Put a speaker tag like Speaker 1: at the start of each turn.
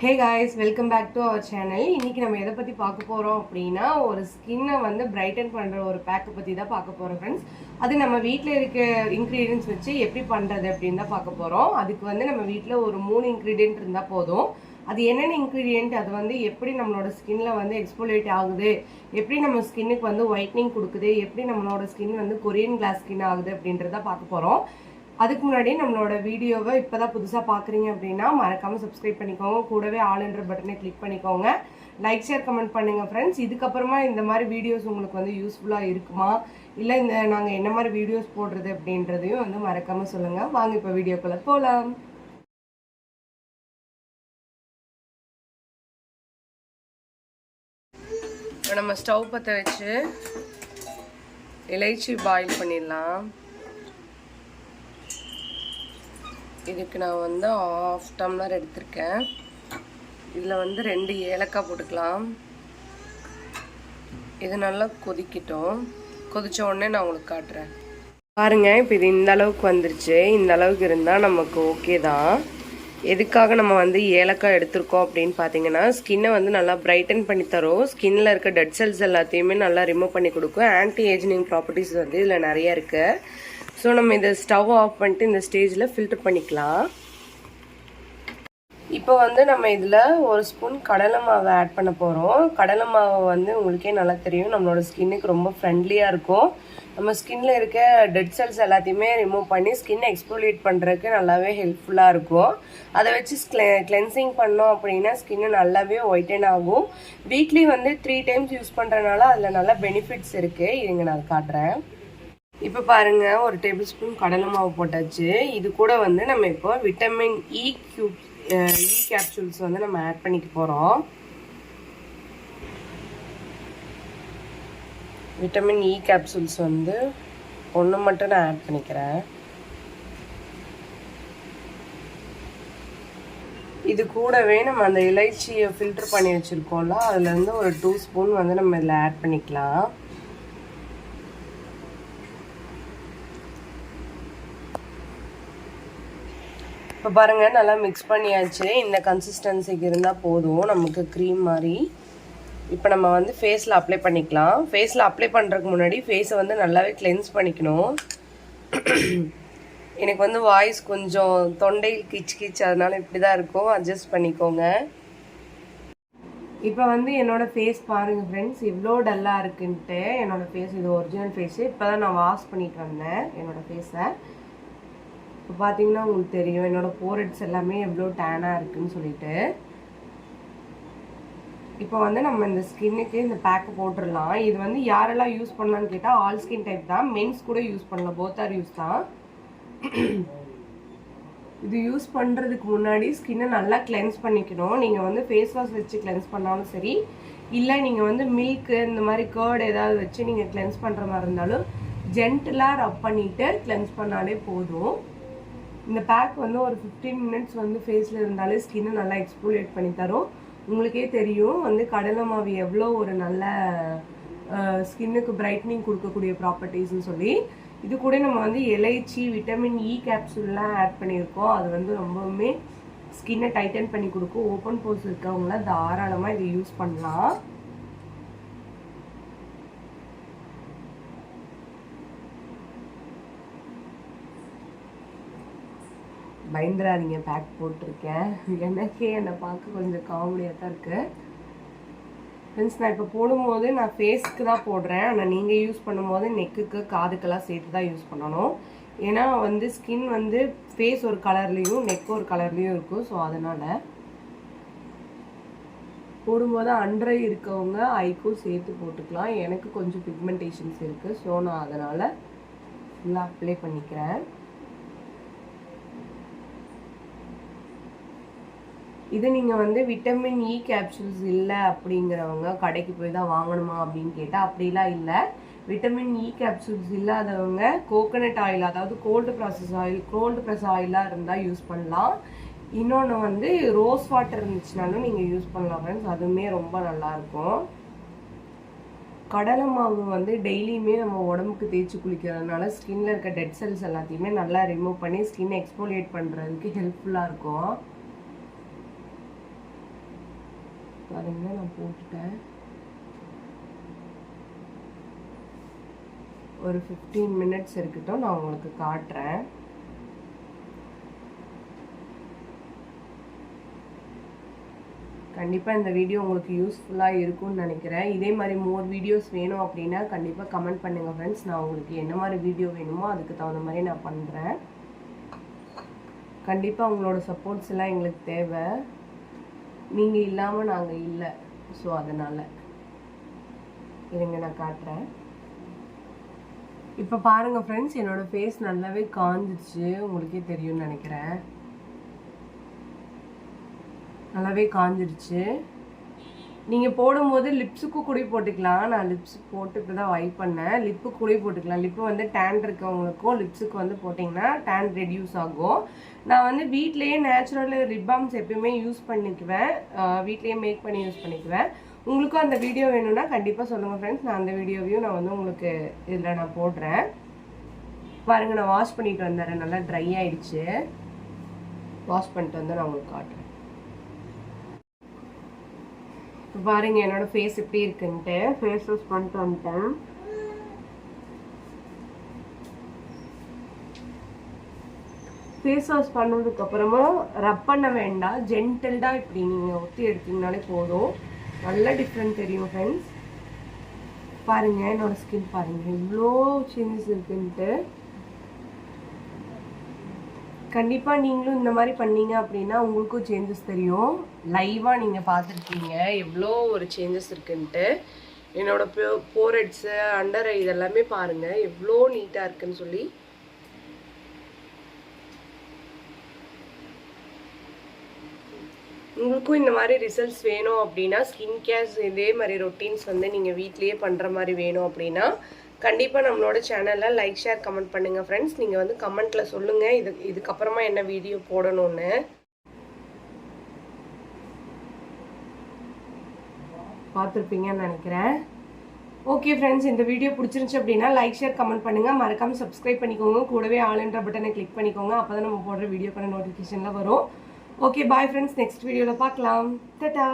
Speaker 1: Hey guys welcome back to our channel இன்றைக்கி நம்ம எதை பற்றி பார்க்க போகிறோம் அப்படின்னா ஒரு ஸ்கின்னை வந்து பிரைட்டன் பண்ணுற ஒரு பேக்கை பற்றி தான் பார்க்க போகிறோம் ஃப்ரெண்ட்ஸ் அது நம்ம வீட்டில் இருக்க இன்க்ரீடியன்ஸ் வச்சு எப்படி பண்ணுறது அப்படின்னு தான் பார்க்க போகிறோம் அதுக்கு வந்து நம்ம வீட்டில் ஒரு மூணு இன்க்ரீடியன்ட் இருந்தால் போதும். அது என்னென்ன இன்க்ரீடியன்ட் அது வந்து எப்படி நம்மளோட ஸ்கின்ல வந்து எக்ஸ்போலேட் ஆகுது எப்படி நம்ம ஸ்கின்னுக்கு வந்து ஒயிட்னிங் கொடுக்குது எப்படி நம்மளோட ஸ்கின் வந்து கொரியன் கிளாஸ் ஸ்கின் ஆகுது அப்படின்றத பார்க்க போகிறோம் அதுக்கு முன்னாடி நம்மளோட வீடியோவை இப்போ தான் புதுசாக பார்க்குறீங்க அப்படின்னா மறக்காமல் சப்ஸ்கிரைப் பண்ணிக்கோங்க. கூடவே ஆளுன்ற பட்டனை கிளிக் பண்ணிக்கோங்க. லைக் ஷேர் கமெண்ட் பண்ணுங்கள் ஃப்ரெண்ட்ஸ் இதுக்கப்புறமா இந்த மாதிரி வீடியோஸ் உங்களுக்கு வந்து யூஸ்ஃபுல்லாக இருக்குமா? இல்லை இந்த நாங்கள் என்ன மாதிரி வீடியோஸ் போடுறது அப்படின்றதையும் வந்து மறக்காமல் சொல்லுங்கள் வாங்க இப்போ வீடியோக்குள்ளே போகலாம் இப்போ நம்ம ஸ்டவ் பற்ற வச்சு இலைச்சி பாயில் பண்ணிடலாம். இதுக்கு நான் வந்து ஆஃப் டம்ளர் எடுத்திருக்கேன். இதில் வந்து ரெண்டு ஏலக்காய் போட்டுக்கலாம். இது நல்லா கொதிக்கட்டும். கொதித்த உடனே நான் உங்களுக்கு காட்டுறேன். பாருங்க இப்போ இது இந்த அளவுக்கு வந்துருச்சு. இந்த அளவுக்கு இருந்தால் நமக்கு ஓகே தான். எதுக்காக நம்ம வந்து ஏலக்காய் எடுத்திருக்கோம் அப்படின்னு பார்த்தீங்கன்னா ஸ்கின்னை வந்து நல்லா பிரைட்டன் பண்ணி தரும். ஸ்கின்ல இருக்க டெட் செல்ஸ் எல்லாத்தையுமே நல்லா ரிமூவ் பண்ணி கொடுக்கும். ஆன்டி ஏஜினிங் ப்ராப்பர்ட்டிஸ் வந்து இதில் நிறைய இருக்குது ஸோ நம்ம இதை ஸ்டவ் ஆஃப் பண்ணிட்டு இந்த ஸ்டேஜில் ஃபில்டர் பண்ணிக்கலாம். இப்போ வந்து நம்ம இதில் ஒரு ஸ்பூன் கடலை மாவை ஆட் பண்ண போகிறோம் கடலை மாவை வந்து உங்களுக்கே நல்லா தெரியும். நம்மளோட ஸ்கின்னுக்கு ரொம்ப ஃப்ரெண்ட்லியாக இருக்கும். நம்ம ஸ்கின்ல இருக்க டெட் செல்ஸ் எல்லாத்தையுமே ரிமூவ் பண்ணி ஸ்கின் எக்ஸ்ப்ளோலேட் பண்ணுறதுக்கு நல்லாவே ஹெல்ப்ஃபுல்லாக இருக்கும். அதை வச்சு கிளென்சிங் பண்ணோம் அப்படின்னா ஸ்கின்னு நல்லாவே ஒயிட்டன் ஆகும். வீக்லி வந்து த்ரீ டைம்ஸ் யூஸ் பண்ணுறதுனால அதில் நல்லா பெனிஃபிட்ஸ் இருக்குது இதுங்க நான் காட்டுறேன். இப்போ பாருங்க ஒரு டேபிள் ஸ்பூன் கடலை மாவு போட்டாச்சு. இது கூட வந்து நம்ம இப்போ vitamin E Q E capsules வந்து நம்ம ஆட் பண்ணிக்க போகிறோம் விட்டமின் இ கேப்சூல்ஸ் வந்து ஒன்று மட்டும் நான் ஆட் பண்ணிக்கிறேன். இது கூடவே நம்ம அந்த இலைச்சியை ஃபில்டர் பண்ணி வச்சுருக்கோம்ல அதுலேருந்து ஒரு டூ ஸ்பூன் வந்து நம்ம இதில் ஆட் பண்ணிக்கலாம். இப்போ பாருங்கள் நல்லா மிக்ஸ் பண்ணியாச்சு. இந்த கன்சிஸ்டன்சிக்கு இருந்தால் போதும். நமக்கு க்ரீம் மாதிரி. இப்போ நம்ம வந்து ஃபேஸில் அப்ளை பண்ணிக்கலாம். ஃபேஸில் அப்ளை பண்ணுறதுக்கு முன்னாடி ஃபேஸை வந்து நல்லாவே கிளென்ஸ் பண்ணிக்கணும். எனக்கு வந்து வாய்ஸ் கொஞ்சம் தொண்டை கிச் கிச் அதனால் இப்படி தான் இருக்கும். அட்ஜஸ்ட் பண்ணிக்கோங்க. இப்போ வந்து என்னோடய ஃபேஸ் பாருங்க ஃப்ரெண்ட்ஸ் இவ்வளோ டல்லாக இருக்குன்ட்டு என்னோடய ஃபேஸ் இது ஒரிஜினல் ஃபேஸு இப்போ தான் நான் வாஷ் பண்ணிட்டு வந்தேன் என்னோடய ஃபேஸை இப்போ பார்த்தீங்கன்னா உங்களுக்கு தெரியும் என்னோட போரெட்ஸ் எல்லாமே எவ்வளோ டேனாக இருக்குன்னு சொல்லிட்டு. இப்போ வந்து நம்ம இந்த ஸ்கின்னுக்கு இந்த பேக்கு போட்டுடலாம். இது வந்து யாரெல்லாம் யூஸ் பண்ணலான்னு கேட்டால் ஆல் ஸ்கின் டைப் தான். மென்ஸ் கூட யூஸ் பண்ணலாம். போத் ஆர் யூஸ் தான். இது யூஸ் பண்ணுறதுக்கு முன்னாடி ஸ்கின்னை நல்லா கிளென்ஸ் பண்ணிக்கணும். நீங்கள் வந்து ஃபேஸ் வாஷ் வச்சு கிளென்ஸ் பண்ணாலும் சரி இல்லை நீங்கள் வந்து மில்க்கு இந்த மாதிரி கேர்டு ஏதாவது வச்சு நீங்கள் கிளென்ஸ் பண்ணுற மாதிரி இருந்தாலும் ஜென்டலாக ரப் பண்ணிவிட்டு கிளென்ஸ் பண்ணாலே போதும். இந்த பேக் வந்து ஒரு ஃபிஃப்டீன் மினிட்ஸ் வந்து ஃபேஸில் இருந்தாலே ஸ்கின்னை நல்லா எக்ஸ்போலேட் பண்ணி தரும். உங்களுக்கே தெரியும் வந்து கடலை மாவு எவ்வளோ ஒரு நல்ல ஸ்கின்னுக்கு பிரைட்னிங் கொடுக்கக்கூடிய ப்ராப்பர்ட்டிஸ்ன்னு சொல்லி. இது கூட நம்ம வந்து எலைச்சி விட்டமின் இ கேப்சூல்லாம் ஆட் பண்ணியிருக்கோம். அது வந்து ரொம்பவுமே ஸ்கின்னை டைட்டன் பண்ணி கொடுக்கும். ஓப்பன் போர்ஸ் இருக்கவங்கள தாராளமாக இதை யூஸ் பண்ணலாம். பயந்துடாதீங்க பேக் போட்டிருக்கேன். எனக்கே என்னை பார்க்க கொஞ்சம் காமெடியாக தான் இருக்குது ஃப்ரெண்ட்ஸ் நான் இப்போ போடும்போது நான் ஃபேஸ்க்கு தான் போடுறேன். ஆனால் நீங்கள் யூஸ் பண்ணும்போது நெக்குக்கு காதுக்கெல்லாம் சேர்த்து தான் யூஸ் பண்ணணும். ஏன்னா வந்து ஸ்கின் வந்து ஃபேஸ் ஒரு கலர்லேயும் நெக் ஒரு கலர்லேயும் இருக்கும். ஸோ அதனால் போடும்போது அண்டரை இருக்கவங்க ஐக்கும் சேர்த்து போட்டுக்கலாம். எனக்கு கொஞ்சம் பிக்மெண்டேஷன்ஸ் இருக்குது ஸோ நான் அதனால் ஃபுல்லாக அப்ளை பண்ணிக்கிறேன். இது நீங்கள் வந்து விட்டமின் இ கேப்சூல்ஸ் இல்லை அப்படிங்கிறவங்க கடைக்கு போய் தான் வாங்கணுமா அப்படின்னு கேட்டால் அப்படிலாம் இல்லை. விட்டமின் இ கேப்சூல்ஸ் இல்லாதவங்க கோகனட் ஆயில் அதாவது cold process oil cold press ஆயிலாக இருந்தால் யூஸ் பண்ணலாம். இன்னொன்று வந்து ரோஸ் வாட்டர் இருந்துச்சுனாலும் நீங்கள் யூஸ் பண்ணலாம் ஃப்ரெண்ட்ஸ் அதுவுமே ரொம்ப நல்லாயிருக்கும் கடலை மாவு வந்து டெய்லியுமே நம்ம உடம்புக்கு தேய்ச்சி குளிக்கிறதுனால ஸ்கின்ல இருக்க டெட் செல்ஸ் எல்லாத்தையுமே நல்லா ரிமூவ் பண்ணி ஸ்கின் எக்ஸ்போலியேட் பண்ணுறதுக்கு ஹெல்ப்ஃபுல்லாக இருக்கும். பாருங்க நான் போட்டுட்டேன். ஒரு ஃபிஃப்டீன் மினிட்ஸ் இருக்கட்டும் நான் உங்களுக்கு காட்டுறேன். கண்டிப்பாக இந்த வீடியோ உங்களுக்கு யூஸ்ஃபுல்லாக இருக்கும்னு நினைக்கிறேன். இதே மாதிரி மோர் வீடியோஸ் வேணும் அப்படின்னா கண்டிப்பாக கமெண்ட் பண்ணுங்கள் ஃப்ரெண்ட்ஸ் நான் உங்களுக்கு என்ன மாதிரி வீடியோ வேணுமோ அதுக்கு தகுந்த மாதிரி நான் பண்ணுறேன் கண்டிப்பாக உங்களோட சப்போர்ட்ஸ் எல்லாம் எங்களுக்கு தேவை. நீங்கள் இல்லாமல் நாங்கள் இல்லை. ஸோ அதனால். இருங்க நான் காட்டுறேன். இப்போ பாருங்கள் ஃப்ரெண்ட்ஸ் என்னோடய ஃபேஸ் நல்லாவே காஞ்சிச்சு உங்களுக்கே தெரியும்னு நினைக்கிறேன். நல்லாவே காஞ்சிடுச்சு நீங்கள் போடும்போது லிப்ஸுக்கு கூட போட்டுக்கலாம். நான் லிப்ஸ் போட்டு இப்போ தான் வைப் பண்ணேன். லிப்பு கூட போட்டுக்கலாம். லிப்பு வந்து டேன் இருக்கவங்களுக்கும் லிப்ஸுக்கு வந்து போட்டிங்கன்னா டேன் ரெடியூஸ் ஆகும். நான் வந்து வீட்லேயே நேச்சுரல் ரிப்பாம்ஸ் எப்பயுமே யூஸ் பண்ணிக்குவேன். வீட்லேயே மேக் பண்ணி யூஸ் பண்ணிக்குவேன். உங்களுக்கும் அந்த வீடியோ வேணும்னா கண்டிப்பாக சொல்லுங்கள் ஃப்ரெண்ட்ஸ் நான் அந்த வீடியோவையும் நான் வந்து உங்களுக்கு இதில் நான் போடுறேன். பாருங்கள் நான் வாஷ் பண்ணிட்டு வந்துடுறேன் நல்லா ட்ரை ஆயிடுச்சு. வாஷ் பண்ணிட்டு வந்து நான் உங்களுக்கு காட்டுறேன் இப்போ பாருங்க என்னோட ஃபேஸ் எப்படி இருக்குன்ட்டு. ஃபேஸ் வாஷ் பண்ணிட்டு வந்துட்டேன். ஃபேஸ் வாஷ் பண்ணதுக்கு அப்புறமா ரப் பண்ண வேண்டாம். ஜென்டில்டாக இப்படி நீங்கள் ஒத்தி எடுத்தீங்கனாலே போதும். நல்ல டிஃப்ரெண்ட் தெரியும் ஃப்ரெண்ட்ஸ் பாருங்க என்னோட ஸ்கின் பாருங்க. இவ்வளோ சேஞ்சஸ் இருக்குன்ட்டு. கண்டிப்பாக நீங்களும் இந்த மாதிரி பண்ணீங்க அப்படின்னா உங்களுக்கும் சேஞ்சஸ் தெரியும். லைவாக நீங்கள் பார்த்துருக்கீங்க. எவ்வளோ ஒரு சேஞ்சஸ் இருக்குன்ட்டு. என்னோட போரெட்ஸு அண்டர் ஐ இதெல்லாமே பாருங்கள் எவ்வளோ நீட்டாக இருக்குன்னு சொல்லி. உங்களுக்கும் இந்த மாதிரி ரிசல்ட்ஸ் வேணும் அப்படின்னா ஸ்கின் கேர்ஸ் இதே மாதிரி ரொட்டீன்ஸ் வந்து நீங்கள் வீட்லேயே பண்ணுற மாதிரி வேணும் அப்படின்னா கண்டிப்பாக நம்மளோட சேனலில் லைக் ஷேர் கமெண்ட் பண்ணுங்கள் ஃப்ரெண்ட்ஸ் நீங்கள் வந்து கமெண்ட்டில் சொல்லுங்கள் இது இதுக்கப்புறமா என்ன வீடியோ போடணும்னு. பார்த்துருப்பீங்கன்னு நினைக்கிறேன். ஓகே ஃப்ரெண்ட்ஸ் இந்த வீடியோ பிடிச்சிருந்துச்சு அப்படின்னா லைக் ஷேர் கமெண்ட் பண்ணுங்கள் மறக்காமல் சப்ஸ்கிரைப் பண்ணிக்கோங்க. கூடவே ஆளுன்ற பட்டனை கிளிக் பண்ணிக்கோங்க. அப்போ தான் நம்ம போடுற வீடியோக்கான நோட்டிஃபிகேஷனில் வரும். ஓகே பாய் ஃப்ரெண்ட்ஸ் நெக்ஸ்ட் வீடியோவில் பார்க்கலாம். டட்டா